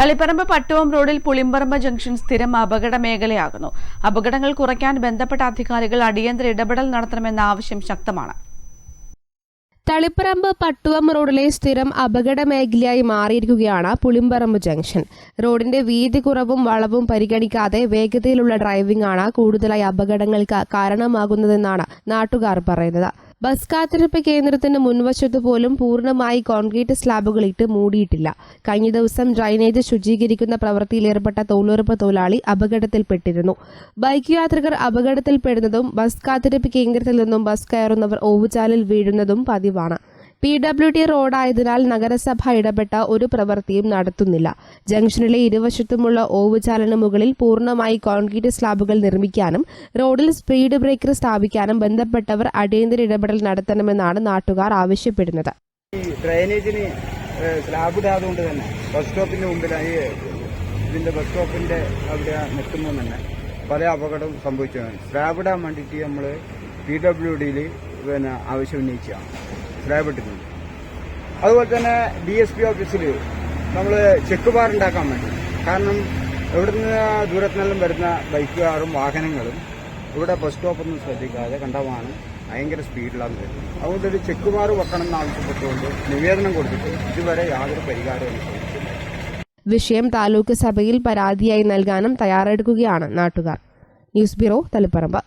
തളിപ്പറമ്പ് പട്ടുവം റോഡിൽ പുളിമ്പറമ്പ് ജംഗ്ഷൻ സ്ഥിരം അപകട മേഖലയാകുന്നു. അപകടങ്ങൾ കുറയ്ക്കാൻ ബന്ധപ്പെട്ട അധികാരികൾ അടിയന്തര ഇടപെടൽ നടത്തണമെന്ന ആവശ്യം ശക്തമാണ്. തളിപ്പറമ്പ് പട്ടുവം റോഡിലെ സ്ഥിരം അപകട മേഖലയായി മാറിയിരിക്കുകയാണ് പുളിമ്പറമ്പ് ജംഗ്ഷൻ. റോഡിന്റെ വീതി കുറവും വളവും പരിഗണിക്കാതെ വേഗതയിലുള്ള ഡ്രൈവിംഗ് ആണ് കൂടുതലായി അപകടങ്ങൾക്ക് കാരണമാകുന്നതെന്നാണ് നാട്ടുകാർ പറയുന്നത്. ബസ് കാത്തിരിപ്പ് കേന്ദ്രത്തിന്റെ മുൻവശത്ത് പോലും പൂർണമായി കോൺക്രീറ്റ് സ്ലാബുകൾ ഇട്ട് മൂടിയിട്ടില്ല. കഴിഞ്ഞ ദിവസം ഡ്രൈനേജ് ശുചീകരിക്കുന്ന പ്രവൃത്തിയിലേർപ്പെട്ട തൊഴിലുറപ്പ് തൊഴിലാളി അപകടത്തിൽപ്പെട്ടിരുന്നു. ബൈക്ക് യാത്രികർ അപകടത്തിൽപ്പെടുന്നതും ബസ് കാത്തിരിപ്പ് കേന്ദ്രത്തിൽ നിന്നും ബസ് കയറുന്നവർ ഓവുചാലിൽ വീഴുന്നതും പതിവാണ്. പി ഡബ്ല്യു ഡി റോഡായതിനാൽ നഗരസഭ ഇടപെട്ട ഒരു പ്രവൃത്തിയും നടത്തുന്നില്ല. ജംഗ്ഷനിലെ ഇരുവശത്തുമുള്ള ഓവുചാലിന് മുകളിൽ പൂർണമായി കോൺക്രീറ്റ് സ്ലാബുകൾ നിർമ്മിക്കാനും റോഡിൽ സ്പീഡ് ബ്രേക്കർ സ്ഥാപിക്കാനും ബന്ധപ്പെട്ടവർ അടിയന്തര ഇടപെടൽ നടത്തണമെന്നാണ് നാട്ടുകാർ ആവശ്യപ്പെടുന്നത്. സ്ലാബ് ഇടാതുകൊണ്ട് തന്നെ ബസ് ഇതിന്റെ ബസ് സ്റ്റോപ്പിന്റെ അവിടെ നിൽക്കുമ്പോൾ തന്നെ പല അപകടവും സംഭവിച്ചു. സ്ലാബ് ഇടാൻ വേണ്ടിയിട്ട് നമ്മൾ പി ഡബ്ല്യു ഡിയിൽ പിന്നെ ആവശ്യം ഉന്നയിച്ചതാണ് സ്ലാബ് ഇട്ടിട്ടുണ്ട് അതുപോലെ തന്നെ ഡി എസ് പി ഓഫീസിൽ നമ്മൾ ചെക്ക് ബാർ ഉണ്ടാക്കാൻ വേണ്ടി. കാരണം ഇവിടുന്ന് ദൂരത്തുനിന്നെല്ലാം വരുന്ന ബൈക്കുകാരും വാഹനങ്ങളും ഇവിടെ ബസ് സ്റ്റോപ്പൊന്നും ശ്രദ്ധിക്കാതെ കണ്ടമാണ് ഭയങ്കര സ്പീഡിലാണ് വരുന്നത് അതുകൊണ്ട് ഒരു ചെക്ക് ബാർ വെക്കണം എന്നാവശ്യപ്പെട്ടുകൊണ്ട് നിവേദനം കൊടുത്തിട്ട് ഇതുവരെ യാതൊരു പരിഹാരവും വിഷയം താലൂക്ക് സഭയിൽ പരാതിയായി നൽകാനും തയ്യാറെടുക്കുകയാണ് നാട്ടുകാർ. News bureau Taliparamba.